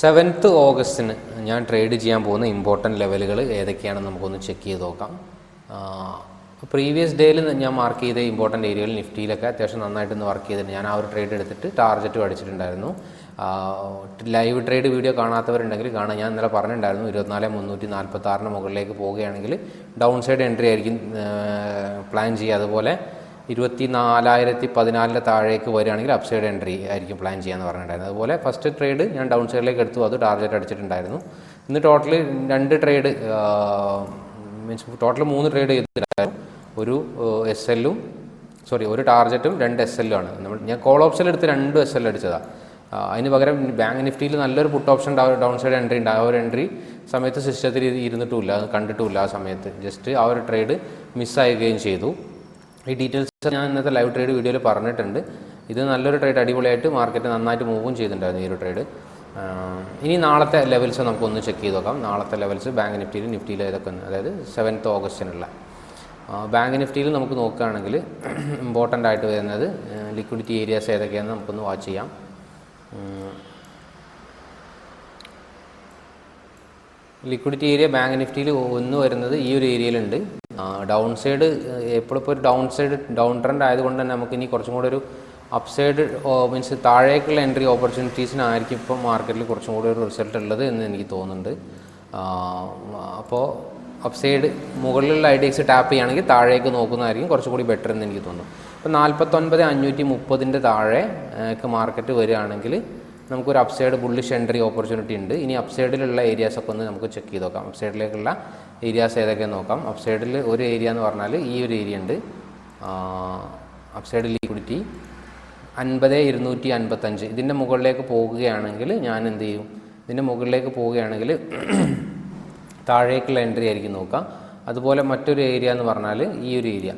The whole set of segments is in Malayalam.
സെവൻത്ത് ഓഗസ്റ്റിന് ഞാൻ ട്രേഡ് ചെയ്യാൻ പോകുന്ന ഇമ്പോർട്ടന്റ് ലെവലുകൾ ഏതൊക്കെയാണെന്ന് നമുക്കൊന്ന് ചെക്ക് ചെയ്ത് നോക്കാം. പ്രീവിയസ് ഡേയിൽ ഞാൻ മാർക്ക് ചെയ്ത ഇമ്പോർട്ടന്റ് ഏരിയയിൽ നിഫ്റ്റിയിലൊക്കെ അത്യാവശ്യം നന്നായിട്ടൊന്ന് വർക്ക് ചെയ്തിട്ടുണ്ട്. ഞാൻ ആ ഒരു ട്രേഡ് എടുത്തിട്ട് ടാർജറ്റ് അടിച്ചിട്ടുണ്ടായിരുന്നു. ലൈവ് ട്രേഡ് വീഡിയോ കാണാത്തവരുണ്ടെങ്കിൽ കാണാൻ ഞാൻ ഇന്നലെ പറഞ്ഞിട്ടുണ്ടായിരുന്നു ഇരുപത്തിനാല് മുന്നൂറ്റി നാൽപ്പത്തി ആറിന് മുകളിലേക്ക് പോവുകയാണെങ്കിൽ ഡൗൺ സൈഡ് എൻട്രി ആയിരിക്കും പ്ലാൻ ചെയ്യുക. അതുപോലെ ഇരുപത്തി നാലായിരത്തി പതിനാലിന്റെ താഴേക്ക് വരികയാണെങ്കിൽ അപ്സൈഡ് എൻട്രി ആയിരിക്കും പ്ലാൻ ചെയ്യാമെന്ന് പറഞ്ഞിട്ടുണ്ടായിരുന്നു അതുപോലെ ഫസ്റ്റ് ട്രേഡ് ഞാൻ ഡൗൺ സൈഡിലേക്ക് എടുത്തു അത് ടാർഗറ്റ് അടിച്ചിട്ടുണ്ടായിരുന്നു. ഇന്ന് ടോട്ടൽ രണ്ട് ട്രേഡ് മീൻസ് ടോട്ടൽ മൂന്ന് ട്രേഡ് ചെയ്തിട്ടുണ്ടായിരുന്നു. ഒരു എസ് എല്ലും സോറി ഒരു ടാർജറ്റും രണ്ട് എസ് എല്ലും ആണ്. നമ്മൾ ഞാൻ കോൾ ഓപ്ഷൻ എടുത്ത് രണ്ട് എസ് എൽ അടിച്ചതാണ് അതിന് പകരം ബാങ്ക് നിഫ്റ്റിയിൽ നല്ലൊരു put option down side entry ഉണ്ട് ആ ഒരു എൻട്രി സമയത്ത് സിസ്റ്റത്തിൽ ഇരുന്നിട്ടുമില്ല അത് കണ്ടിട്ടുമില്ല ആ സമയത്ത്. ജസ്റ്റ് ആ ഒരു ട്രേഡ് മിസ്സായുകയും ചെയ്തു. ഈ ഡീറ്റെയിൽസ് ഞാൻ ഇന്നത്തെ ലൈവ് ട്രേഡ് വീഡിയോയിൽ പറഞ്ഞിട്ടുണ്ട്. ഇത് നല്ലൊരു ട്രേഡ് അടിപൊളിയായിട്ട് മാർക്കറ്റ് നന്നായിട്ട് മൂവും ചെയ്തിട്ടുണ്ടായിരുന്നു ഈ ഒരു ട്രേഡ് ഇനി നാളത്തെ ലെവൽസ് നമുക്കൊന്ന് ചെക്ക് ചെയ്ത് നോക്കാം. നാളത്തെ ലെവൽസ് ബാങ്ക് നിഫ്റ്റിയിൽ നിഫ്റ്റിയിൽ ഏതൊക്കെ അതായത് സെവൻത്ത് ഓഗസ്റ്റിനുള്ള ബാങ്ക് നിഫ്റ്റിയിൽ നമുക്ക് നോക്കുകയാണെങ്കിൽ ഇമ്പോർട്ടന്റ് ആയിട്ട് വരുന്നത് ലിക്വിഡിറ്റി ഏരിയാസ് ഏതൊക്കെയാണെന്ന് നമുക്കൊന്ന് വാച്ച് ചെയ്യാം. ലിക്വിഡിറ്റി ഏരിയ ബാങ്ക് നിഫ്റ്റിയിൽ ഒന്ന് വരുന്നത് ഈ ഒരു ഏരിയയിലുണ്ട് ഡൗൺ സൈഡ് എപ്പോഴിപ്പോൾ ഒരു ഡൗൺ സൈഡ് ഡൗൺ ട്രെൻഡ് ആയതുകൊണ്ട് തന്നെ നമുക്ക് ഇനി കുറച്ചും കൂടെ ഒരു അപ്സൈഡ് സൈഡ് മീൻസ് താഴേക്കുള്ള എൻട്രി ഓപ്പർച്യൂണിറ്റീസിനായിരിക്കും ഇപ്പോൾ മാർക്കറ്റിൽ കുറച്ചും കൂടി ഒരു റിസൾട്ട് ഉള്ളത് എന്ന് എനിക്ക് തോന്നുന്നുണ്ട്. അപ്പോൾ അപ്സൈഡ് സൈഡ് മുകളിലുള്ള ഐഡിയക്സ് ടാപ്പ് ചെയ്യുകയാണെങ്കിൽ താഴേക്ക് നോക്കുന്നതായിരിക്കും കുറച്ചുകൂടി ബെറ്റർ എന്ന് എനിക്ക് തോന്നുന്നു. ഇപ്പോൾ നാൽപ്പത്തൊൻപത് അഞ്ഞൂറ്റി മുപ്പതിന്റെ താഴെ മാർക്കറ്റ് വരികയാണെങ്കിൽ നമുക്കൊരു അപ്സൈഡ് ബുള്ളിഷ് എൻട്രി ഓപ്പർച്യൂണിറ്റി ഉണ്ട്. ഇനി അപ്സൈഡിലുള്ള ഏരിയാസൊക്കെ ഒന്ന് നമുക്ക് ചെക്ക് ചെയ്ത് നോക്കാം. അപ്സൈഡിലേക്കുള്ള ഏരിയാസ് ഏതൊക്കെ നോക്കാം. അപ്സൈഡിൽ ഒരു ഏരിയ എന്ന് പറഞ്ഞാൽ ഈ ഒരു ഏരിയ ഉണ്ട്. അപ്സൈഡ് ലിക്വിഡിറ്റി അൻപത് ഇരുന്നൂറ്റി അൻപത്തഞ്ച്. ഇതിന്റെ മുകളിലേക്ക് പോകുകയാണെങ്കിൽ ഞാൻ എന്ത് ചെയ്യും? ഇതിന്റെ മുകളിലേക്ക് പോവുകയാണെങ്കിൽ താഴേക്കുള്ള എൻട്രി ആയിരിക്കും നോക്കാം. അതുപോലെ മറ്റൊരു ഏരിയ എന്ന് പറഞ്ഞാൽ ഈ ഒരു ഏരിയ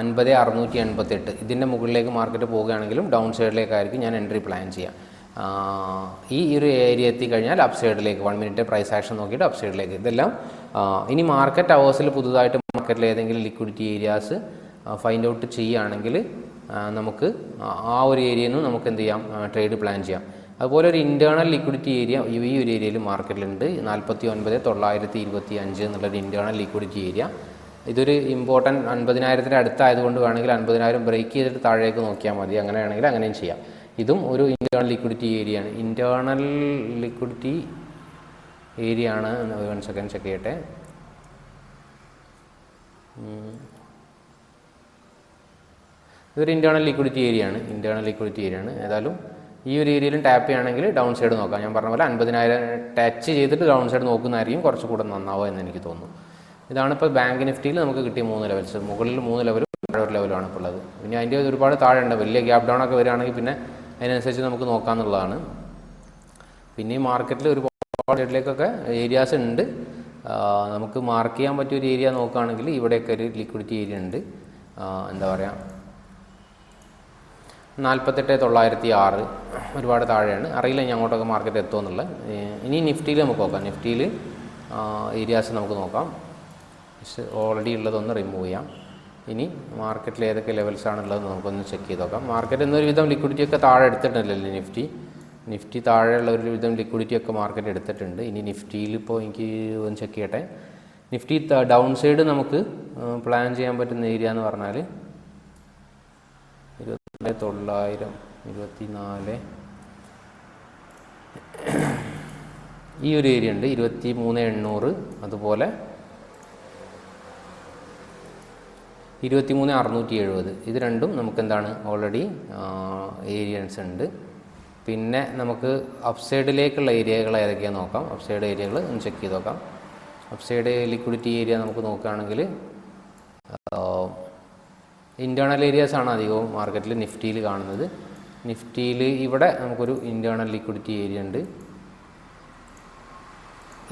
അൻപത് അറുന്നൂറ്റി എൺപത്തെട്ട് ഇതിന്റെ മുകളിലേക്ക് മാർക്കറ്റ് പോവുകയാണെങ്കിലും ഡൗൺ സൈഡിലേക്കായിരിക്കും ഞാൻ എൻട്രി പ്ലാൻ ചെയ്യാം. ഈ ഒരു ഏരിയ എത്തിക്കഴിഞ്ഞാൽ അപ് സൈഡിലേക്ക് വൺ മിനിറ്റ് പ്രൈസ് ആക്ഷൻ നോക്കിയിട്ട് അപ്സൈഡിലേക്ക് ഇതെല്ലാം ഇനി മാർക്കറ്റ് അവേഴ്സിൽ പുതുതായിട്ട് മാർക്കറ്റിൽ ഏതെങ്കിലും ലിക്വിഡിറ്റി ഏരിയാസ് ഫൈൻഡ് ഔട്ട് ചെയ്യുകയാണെങ്കിൽ നമുക്ക് ആ ഒരു ഏരിയയിൽ നിന്ന് നമുക്ക് എന്ത് ചെയ്യാം ട്രേഡ് പ്ലാൻ ചെയ്യാം. അതുപോലെ ഒരു ഇന്റേർണൽ ലിക്വിഡിറ്റി ഏരിയ ഈ ഒരു ഏരിയയിൽ മാർക്കറ്റിലുണ്ട് നാൽപ്പത്തി ഒൻപത് തൊള്ളായിരത്തി ഇരുപത്തി അഞ്ച് എന്നുള്ളൊരു ഇന്റേർണൽ ലിക്വിഡിറ്റി ഏരിയ ഇതൊരു ഇമ്പോർട്ടന്റ് അൻപതിനായിരത്തിന്റെ അടുത്തായതുകൊണ്ട് വേണമെങ്കിൽ അൻപതിനായിരം ബ്രേക്ക് ചെയ്തിട്ട് താഴേക്ക് നോക്കിയാൽ മതി. അങ്ങനെയാണെങ്കിൽ അങ്ങനെയും ചെയ്യാം. ഇതും ഒരു ഇന്റേർണൽ ലിക്വിഡിറ്റി ഏരിയ ആണ്. ഇന്റേർണൽ ലിക്വിഡിറ്റി ഏരിയ ആണ് വൺ സെക്കൻഡ് ചെക്ക് ചെയ്യട്ടെ. ഇതൊരു ഇന്റേർണൽ ലിക്വിഡിറ്റി ഏരിയ ആണ്. ഇന്റേർണൽ ലിക്വിഡിറ്റി ഏരിയ ആണ്. ഏതായാലും ഈ ഒരു ഏരിയയിലും ടാപ്പ് ചെയ്യുകയാണെങ്കിൽ ഡൗൺ സൈഡ് നോക്കാം. ഞാൻ പറഞ്ഞ പോലെ അൻപതിനായിരം ടച്ച് ചെയ്തിട്ട് ഡൗൺ സൈഡ് നോക്കുന്നതായിരിക്കും കുറച്ചും കൂടെ നന്നാവുക എന്ന് എനിക്ക് തോന്നുന്നു. ഇതാണ് ഇപ്പോൾ ബാങ്ക് നിഫ്റ്റിയിൽ നമുക്ക് കിട്ടിയ മൂന്ന് ലെവൽസ് മുകളിൽ മൂന്ന് ലെവലും താഴെ ഒരു ലെവലാണ് ഇപ്പോൾ ഉള്ളത്. പിന്നെ അതിന്റെ ഒരുപാട് താഴെ ഉണ്ട്. വലിയ ഗ്യാപ് ഡൗൺ ഒക്കെ വരികയാണെങ്കിൽ പിന്നെ അതിനനുസരിച്ച് നമുക്ക് നോക്കാമെന്നുള്ളതാണ് പിന്നെ ഈ മാർക്കറ്റിൽ ഒരുപാട് ഇടയിലേക്കൊക്കെ ഏരിയാസ് ഉണ്ട്. നമുക്ക് മാർക്ക് ചെയ്യാൻ പറ്റിയ ഒരു ഏരിയ നോക്കുകയാണെങ്കിൽ ഇവിടെയൊക്കെ ഒരു ലിക്വിഡിറ്റി ഏരിയ ഉണ്ട്. എന്താ പറയുക നാൽപ്പത്തെട്ട് തൊള്ളായിരത്തി ആറ് ഒരുപാട് താഴെയാണ്. അറിയില്ല ഞാൻ അങ്ങോട്ടൊക്കെ മാർക്കറ്റ് എത്തുമെന്നുള്ളത് ഇനി നിഫ്റ്റിയിൽ നമുക്ക് നോക്കാം. നിഫ്റ്റിയിൽ ഏരിയാസ് നമുക്ക് നോക്കാം. ഓൾറെഡി ഉള്ളതൊന്ന് റിമൂവ് ചെയ്യാം. ഇനി മാർക്കറ്റിൽ ഏതൊക്കെ ലെവൽസ് ആണുള്ളത് നമുക്കൊന്ന് ചെക്ക് ചെയ്ത് നോക്കാം. മാർക്കറ്റ് എന്നൊരു വിധം ലിക്വിഡിറ്റി ഒക്കെ താഴെ എടുത്തിട്ടുണ്ടല്ലോ നിഫ്റ്റി? നിഫ്റ്റി താഴെയുള്ള ഒരു വിധം ലിക്വിഡിറ്റി ഒക്കെ മാർക്കറ്റ് എടുത്തിട്ടുണ്ട്. ഇനി നിഫ്റ്റിയിൽ ഇപ്പോൾ എനിക്ക് ഒന്ന് ചെക്ക് ചെയ്യട്ടെ. നിഫ്റ്റി ഡൗൺ സൈഡ് നമുക്ക് പ്ലാൻ ചെയ്യാൻ പറ്റുന്ന ഏരിയ എന്ന് പറഞ്ഞാൽ ഇരുപത്തിനാല് തൊള്ളായിരം ഇരുപത്തിനാല്. ഈ ഒരു ഏരിയ ഉണ്ട്. ഇരുപത്തി മൂന്ന് എണ്ണൂറ്. അതുപോലെ ഇരുപത്തി മൂന്ന് അറുന്നൂറ്റി എഴുപത് ഇത് രണ്ടും നമുക്ക് എന്താണ് ഓൾറെഡി ഏരിയൻസ് ഉണ്ട്. പിന്നെ നമുക്ക് അപ്സൈഡിലേക്കുള്ള ഏരിയകൾ ഏതൊക്കെയാണ് നോക്കാം? അപ്സൈഡ് ഏരിയകൾ ഒന്ന് ചെക്ക് ചെയ്ത് നോക്കാം. അപ്സൈഡ് ലിക്വിഡിറ്റി ഏരിയ നമുക്ക് നോക്കുകയാണെങ്കിൽ ഇന്റേർണൽ ഏരിയാസാണ് അധികവും മാർക്കറ്റിൽ നിഫ്റ്റിയിൽ കാണുന്നത്. നിഫ്റ്റിയിൽ ഇവിടെ നമുക്കൊരു ഇന്റേർണൽ ലിക്വിഡിറ്റി ഏരിയ ഉണ്ട്.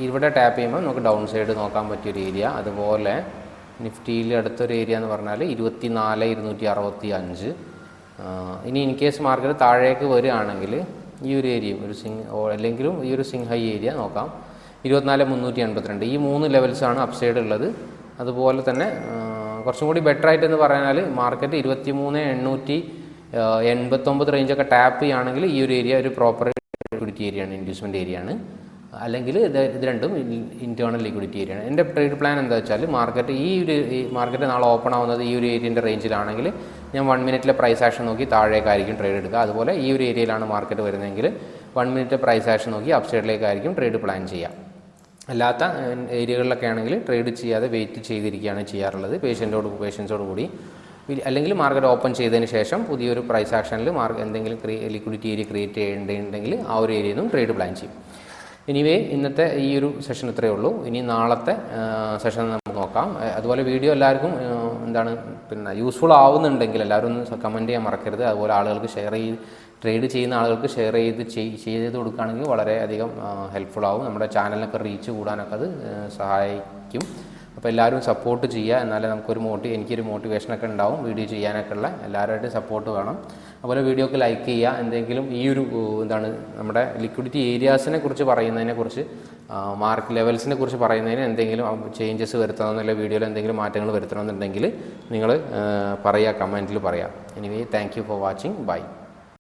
ഇവിടെ ടാപ്പ് ചെയ്യുമ്പോൾ നമുക്ക് ഡൗൺ സൈഡ് നോക്കാൻ പറ്റിയൊരു ഏരിയ അതുപോലെ നിഫ്റ്റിയിൽ അടുത്തൊരു ഏരിയ എന്ന് പറഞ്ഞാൽ ഇരുപത്തി നാല് ഇരുന്നൂറ്റി അറുപത്തി അഞ്ച് ഇനി ഇൻ കേസ് മാർക്കറ്റ് താഴേക്ക് വരികയാണെങ്കിൽ ഈ ഒരു ഏരിയയും ഒരു സിങ് അല്ലെങ്കിലും ഈ ഒരു സിങ് ഹൈ ഏരിയ നോക്കാം. ഇരുപത്തിനാല് മുന്നൂറ്റി എൺപത്തിരണ്ട്. ഈ മൂന്ന് ലെവൽസാണ് അപ്സൈഡ് ഉള്ളത്. അതുപോലെ തന്നെ കുറച്ചും കൂടി ബെറ്റർ ആയിട്ട് എന്ന് പറഞ്ഞാൽ മാർക്കറ്റ് ഇരുപത്തി മൂന്ന് എണ്ണൂറ്റി എൺപത്തൊമ്പത് റേഞ്ചൊക്കെ ടാപ്പ് ചെയ്യുകയാണെങ്കിൽ ഈ ഒരു ഏരിയ ഒരു പ്രോപ്പർ ഏരിയ ആണ് ഇൻഡ്യൂസ്മെന്റ് ഏരിയ ആണ്. അല്ലെങ്കിൽ ഇത് രണ്ടും ഇന്റേർണൽ ലിക്വിഡിറ്റി ഏരിയയാണ് എന്റെ ട്രേഡ് പ്ലാൻ എന്താ വെച്ചാൽ മാർക്കറ്റ് ഈ ഒരു മാർക്കറ്റ് നാളെ ഓപ്പൺ ആവുന്നത് ഈ ഒരു ഏരിയന്റെ റേഞ്ചിലാണെങ്കിൽ ഞാൻ വൺ മിനിറ്റിലെ പ്രൈസ് ആക്ഷൻ നോക്കി താഴേക്കായിരിക്കും ട്രേഡ് എടുക്കുക. അതുപോലെ ഈ ഒരു ഏരിയയിലാണ് മാർക്കറ്റ് വരുന്നതെങ്കിൽ വൺ മിനിറ്റ് പ്രൈസ് ആക്ഷൻ നോക്കി അപ് സൈഡിലേക്കായിരിക്കും ട്രേഡ് പ്ലാൻ ചെയ്യാം അല്ലാത്ത ഏരിയകളിലൊക്കെ ആണെങ്കിൽ ട്രേഡ് ചെയ്യാതെ വെയിറ്റ് ചെയ്തിരിക്കുകയാണ് ചെയ്യാറുള്ളത്. പേഷ്യന്റോട് പേഷ്യൻസോട് കൂടി. അല്ലെങ്കിൽ മാർക്കറ്റ് ഓപ്പൺ ചെയ്തതിന് ശേഷം പുതിയൊരു പ്രൈസ് ആക്ഷനിൽ മാർക്ക് എന്തെങ്കിലും ക്രിയ ലിക്വിഡിറ്റി ഏരിയ ക്രിയേറ്റ് ചെയ്യേണ്ടതുണ്ടെങ്കിൽ ആ ഒരു ഏരിയയിൽ നിന്നും ട്രേഡ് പ്ലാൻ ചെയ്യും. എനിവേ ഇന്നത്തെ ഈ ഒരു സെഷൻ ഇത്രയേ ഉള്ളൂ. ഇനി നാളത്തെ സെഷൻ നമുക്ക് നോക്കാം. അതുപോലെ വീഡിയോ എല്ലാവർക്കും എന്താണ് പിന്നെ യൂസ്ഫുൾ ആവുന്നുണ്ടെങ്കിൽ എല്ലാവരും ഒന്ന് കമന്റ് ചെയ്യാൻ മറക്കരുത്. അതുപോലെ ആളുകൾക്ക് ഷെയർ ചെയ്ത് ട്രേഡ് ചെയ്യുന്ന ആളുകൾക്ക് ഷെയർ ചെയ്ത് ചെയ്- ചെയ്ത് കൊടുക്കുകയാണെങ്കിൽ വളരെയധികം ഹെൽപ്ഫുൾ ആവും. നമ്മുടെ ചാനലിനൊക്കെ റീച്ച് കൂടാനൊക്കെ അത് സഹായിക്കും. അപ്പോൾ എല്ലാവരും സപ്പോർട്ട് ചെയ്യുക. എന്നാലേ നമുക്കൊരു മോട്ടി എനിക്കൊരു മോട്ടിവേഷനൊക്കെ ഉണ്ടാവും. വീഡിയോ ചെയ്യാനൊക്കെ ഉള്ള എല്ലാവരുമായിട്ട് സപ്പോർട്ട് വേണം. അതുപോലെ വീഡിയോക്ക് ലൈക്ക് ചെയ്യുക. എന്തെങ്കിലും ഈ ഒരു എന്താണ് നമ്മുടെ ലിക്വിഡിറ്റി ഏരിയാസിനെ കുറിച്ച് പറയുന്നതിനെ കുറിച്ച് മാർക്ക് ലെവൽസിനെ കുറിച്ച് പറയുന്നതിന് എന്തെങ്കിലും ചേഞ്ചസ് വരുത്തണമെന്നുള്ള വീഡിയോയിൽ എന്തെങ്കിലും മാറ്റങ്ങൾ വരുത്തണമെന്നുണ്ടെങ്കിൽ നിങ്ങൾ പറയുക കമന്റിൽ പറയാം anyway thank you for watching bye